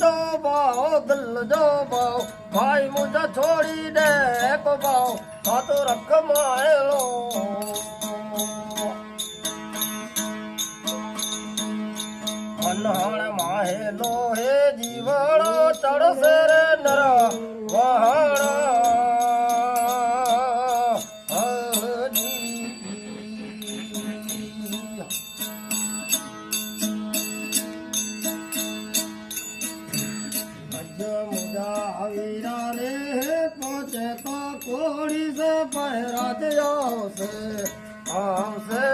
જો ભાવ દિલ જો ભાવ ભાઈ મુજે છોડી દે કો ભાવ સાતો રખ માયલો અનહણ માહેલો હે જીવાળો, ચડશે રે નર. કોડી સે પહેરા દે આવશે આવશે.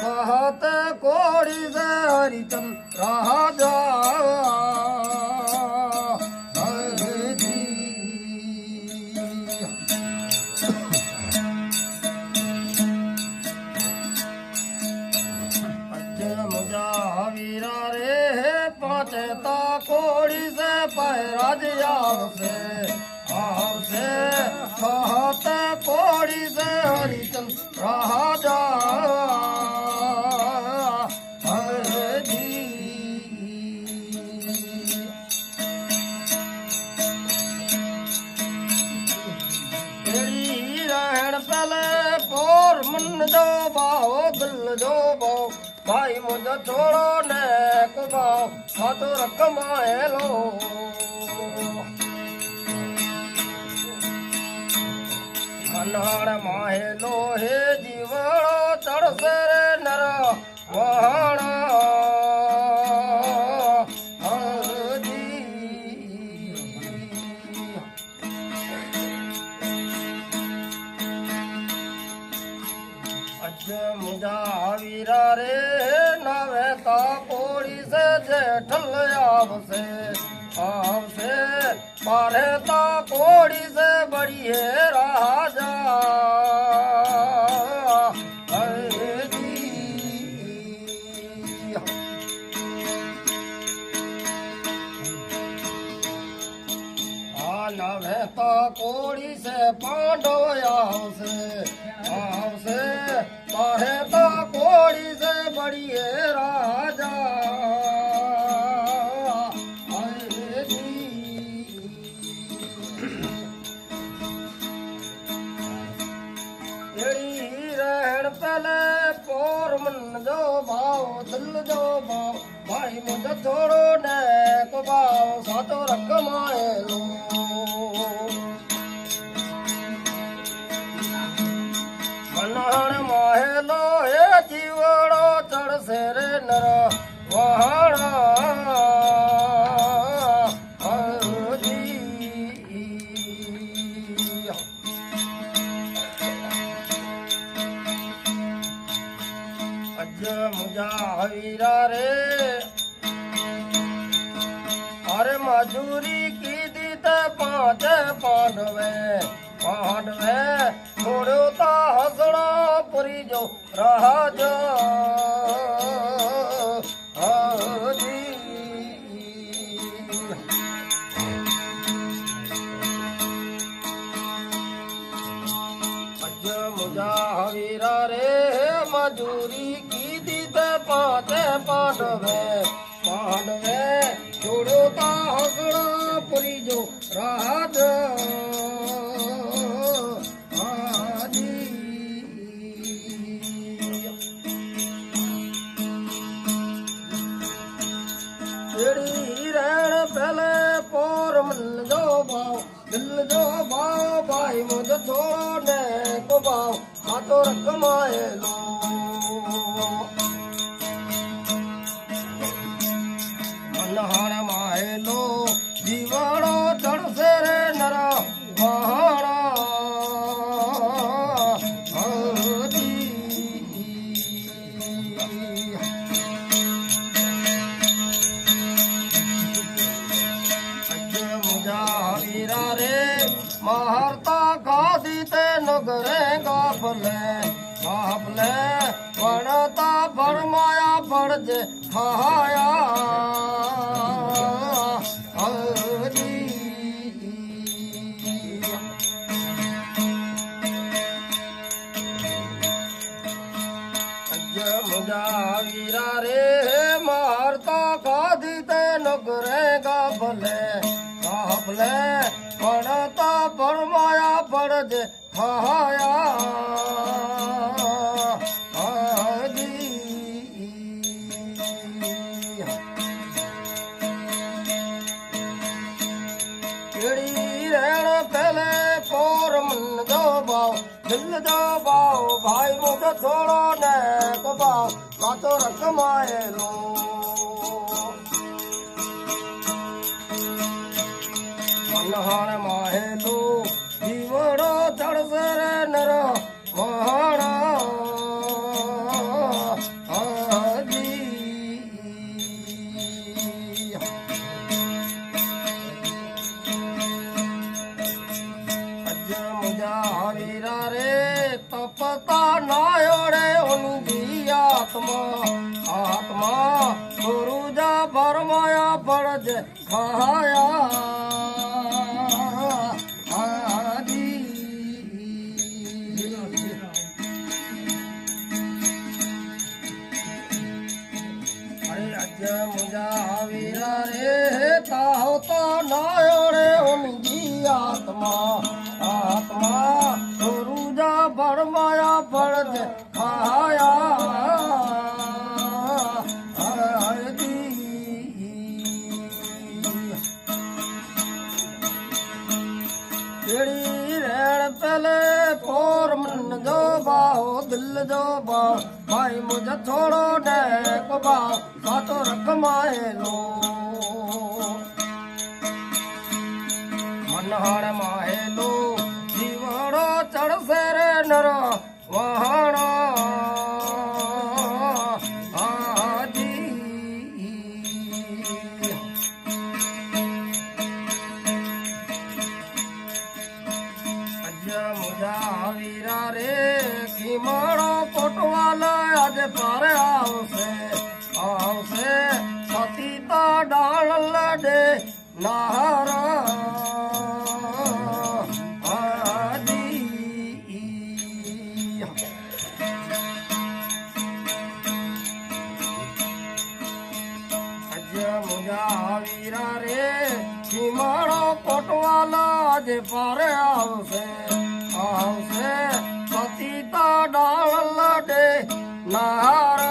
કહત કોડી સે હરિચમ રાજા. વીરા રે, પાંચે તા સે પહેરાજ આવશે આવશે. पड़ी सवारी चंद्राजा जी रहण भले कोर जो મનહણ માહેલો હે જીવડો ચડશે રે નર વહાણ. હજી. અજ મુજા વીરા રે, નવે તા કોડી સે જેઠલ આવશે. આવશે મારે તા કોડી સે બળીએ. પાંડો આવશે આવશે મારે મજૂરી કીધી તે પાંચ પાંડવે પાંડવે છોડ્યો તા હસણો પુરી જો રાજ હજી. અજ મુજા વીરા રે મજૂરી કીધી તે પાંચે પાંડવે પાંડવે راج رور ملندو ڀائو ملندو ڀائو ڀائي منهنجو ٿورو છોડો ને કબાવ કાતો રકમાયેલો મનહાણ તપતા નાયોડે ઉનજી આત્મા. આત્મા ગુરુજા ભરમાયા પડજ ખાયા. અરે અજ મુજા વીરા રે ભરમાયા પડજ ખાયા. કેડી રેણ પેલે પોર મન જો બાહો દિલ જો બાહ ભાઈ મુજ થોડો ને કબા સાતો માહેલો વીરા રે સીમાડો કોટવાલા આજે પારે આવશે આવશે પતિતા ડાળ લડે નાર.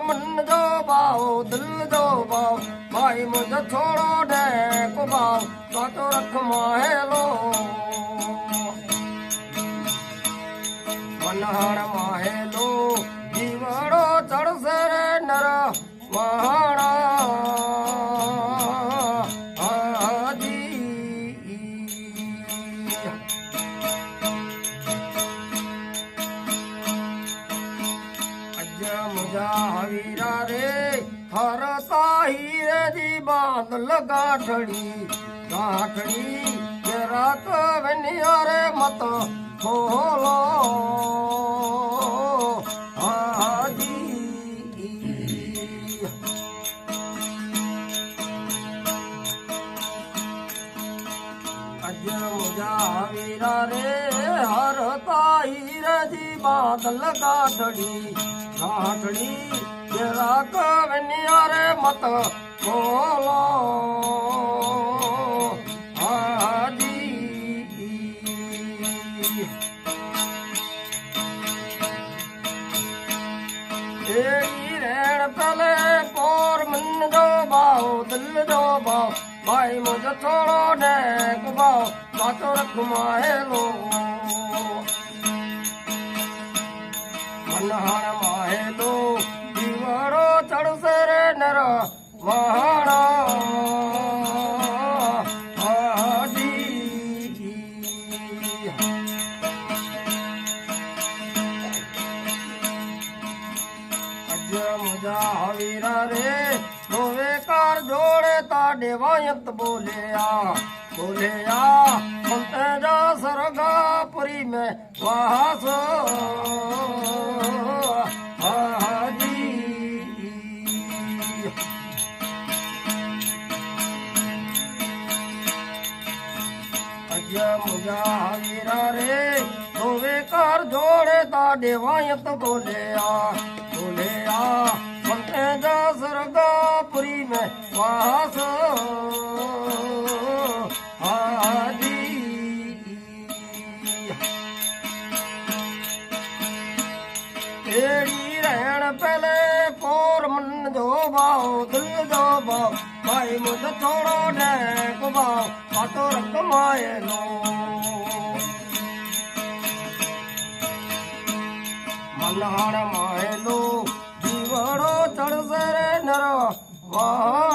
મન જો બાવ દિલ જો બાવ ભાઈ મુજ છોડો ને કુબાવ સાતો રખ માહેલો મનહાણ માહેલો જીવડો ચડશે રે નર મહાણા. મુજા વીરા રે, હીરે જી બાંધલ ગાંઠડી ગાંઠડી કે વનિયા રે મત ખોલો. રે હરતા હીરજી બાદલ ગાઢડી ગાઢડી જરા કવનિયા રે મત બોલો દિલ બાહો ભાઈ મુજ થોડો ને કબાઓ સાચો રખમાયેલો મનહાણ માહેલો જીવડો ચડશે રે નર મહાણા અજ મુજા વીરા રે રોવે કાર જોડે તાડે વાયત બોલ્યા. બોલ્યા સંતે જા સરગાપુરી મે વાસ. હાજી. જય મુજા વીરા રે ધોવે કર જોડે તા દેવાયત બોલે આ બોલે આ મંતે જા સરગાપુરી મે વાસ. આજી તેડી રહેણ પેલે પોર મન જો ભાવ દિલ જો ભાવ ભાઈ મુદ છોડો ને કુભાવ પાતો રકમાયેલો મનહાણ માયેલો Whoa.